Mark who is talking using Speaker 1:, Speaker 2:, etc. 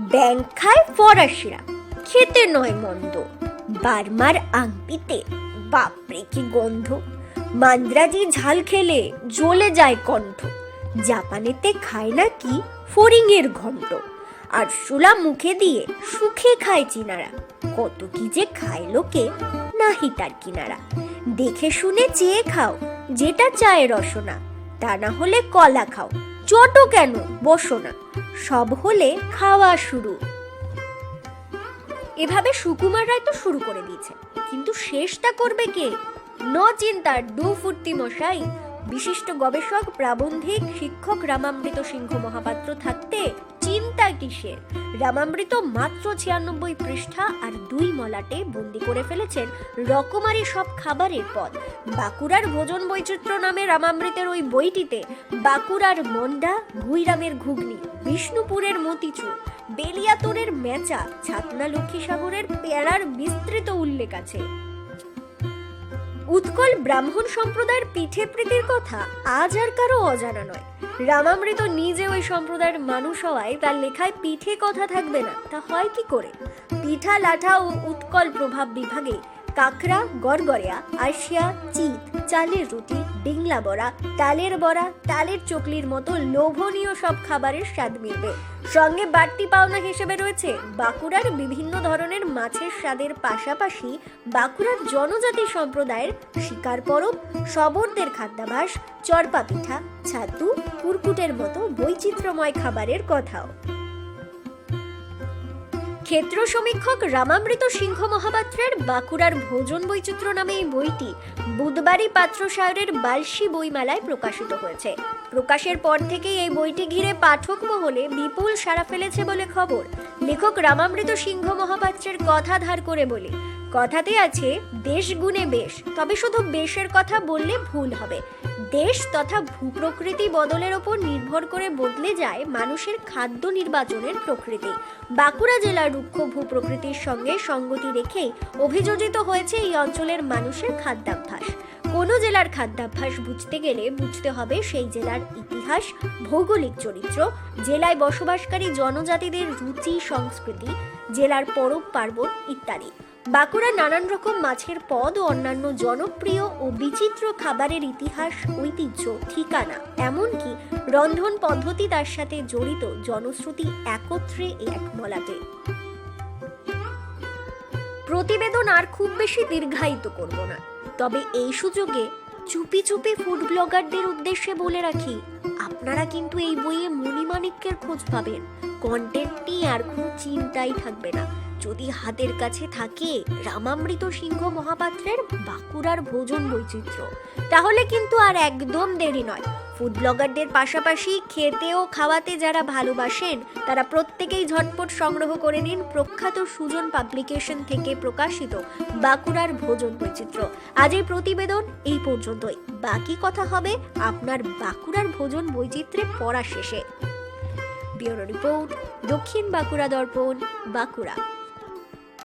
Speaker 1: ব্যাং খায় ফরাসিরা। খেতে নয় মন্দ। বার্মার আংপিতে বাপরে কি গন্ধ। মান্দ্রাজি ঝাল খেলে জ্বলে যায় কণ্ঠ। জাপানেতে খায় নাকি ফড়িংয়ের ঘন্ট আর শুলা মুখে দিয়ে সুখে খায় চিনারা। কত কি যে খায় লোকে, নাহি তার কিনারা। দেখে শুনে চেয়ে খাও, যেটা চায় রসনা। তা না হলে কলা খাও। চটো কেন বসো না সব হলে খাওয়া শুরু। এভাবে সুকুমার রায় তো শুরু করে দিয়েছে। কিন্তু শেষটা করবে কে? ন চিন্তার দু ফুর্তি মশাই, বিশিষ্ট গবেষক, প্রাবন্ধিক, শিক্ষক রামামৃত সিংহ মহাপাত্র থাকতে চিন্তা কিসের? রামামৃত মাত্র ছিয়ানব্বই পৃষ্ঠা আর দুই মলাটে বন্দি করে ফেলেছেন রকমারি সব খাবারের পদ। বাঁকুড়ার ভোজন বৈচিত্র্য নামে রামামৃতের ওই বইটিতে বাঁকুড়ার মন্ডা গুইরামের ঘুগনি, বিষ্ণুপুরের মতিচুর, বেলিয়াতরের মেচা, ছাতনা লক্ষ্মীসাগরের পেয়ারার বিস্তৃত উল্লেখ আছে। উৎকল ব্রাহ্মণ সম্প্রদায়ের পিঠে প্রীতির কথা আজ আর কারও অজানা নয়। রামামৃত নিজে ওই সম্প্রদায়ের মানুষ হওয়ায় তার লেখায় পিঠে কথা থাকবে না। তা হয় কি করে? পিঠা, লাঠা ও উৎকল প্রভাব বিভাগে কাঁকড়া, গড়গড়িয়া আশিয়া চিত, চালের রুটি ডিংলা বড়া, তালের বড়া, তালের চকলির মতো লোভনীয় সব খাবারের স্বাদ মিলবে। সঙ্গে বাড়তি পাওনা হিসেবে রয়েছে বাঁকুড়ার বিভিন্ন ধরনের মাছের স্বাদের পাশাপাশি বাঁকুড়ার জনজাতি সম্প্রদায়ের শিকার পরব শবরদের খাদ্যাভাস চরপা পিঠা ছাতু, কুরকুটের মতো বৈচিত্র্যময় খাবারের কথাও। ক্ষেত্র সমীক্ষক রামামৃত সিংহ মহাপাত্রের বাঁকুড়ার ভোজন বৈচিত্র্য নামে এই বইটি বুধবারই পাত্রসায়রের বালসি বইমেলায় প্রকাশিত হয়েছে। প্রকাশের পর থেকেই এই বইটি ঘিরে পাঠক মহলে বিপুল সাড়া ফেলেছে বলে খবর। লেখক রামামৃত সিংহ মহাপাত্রের কথা ধার করে বলে কথাতে আছে, দেশ গুণে বেশ, তবে শুধু বেশের কথা বললে ভুল হবে। দেশ তথা ভূপ্রকৃতি বদলের ওপর নির্ভর করে বদলে যায় মানুষের খাদ্য নির্বাচনের প্রকৃতি। বাঁকুড়া জেলার রুক্ষ ভূপ্রকৃতির সঙ্গে সঙ্গতি রেখেই অভিযোজিত হয়েছে এই অঞ্চলের মানুষের খাদ্যাভ্যাস। কোনো জেলার খাদ্যাভ্যাস বুঝতে গেলে বুঝতে হবে সেই জেলার ইতিহাস, ভৌগোলিক চরিত্র, জেলায় বসবাসকারী জনজাতিদের রুচি, সংস্কৃতি, জেলার পরব পার্বণ ইত্যাদি। বাঁকুড়ার নানান রকম মাছের পদ ও অন্যান্য জনপ্রিয় ও বিচিত্র খাবারের ইতিহাস, ঐতিহ্য, ঠিকানা, এমনকি রন্ধন পদ্ধতি তার সাথে জড়িত জনশ্রুতি একত্রে এক মলাটে প্রতিবেদন আর খুব বেশি দীর্ঘায়িত করব না। তবে এই সুযোগে চুপি চুপি ফুড ব্লগারদের উদ্দেশ্যে বলে রাখি, আপনারা কিন্তু এই বইয়ে মণিমাণিক্যের খোঁজ পাবেন। কন্টেন্ট নিয়ে আর কোনো চিন্তাই থাকবে না। যদি হাতের কাছে থাকে রামামৃত সিংহ মহাপাত্রের বাঁকুড়ার ভোজন বৈচিত্র্য। তাহলে কিন্তু আর একদম দেরি নয়। ফুড ব্লগারদের পাশাপাশি খেতে ও খাওয়াতে যারা ভালোবাসেন, তারা প্রত্যেকেই ঝটপট সংগ্রহ করে নিন প্রখ্যাত সুজন পাবলিকেশন থেকে প্রকাশিত বাঁকুড়ার ভোজন বৈচিত্র্য। আজ এই প্রতিবেদন এই পর্যন্তই। বাকি কথা হবে আপনার বাঁকুড়ার ভোজন বৈচিত্র্যে পড়া শেষে। ব্যুরো রিপোর্ট দক্ষিণ বাঁকুড়া দর্পণ, বাঁকুড়া।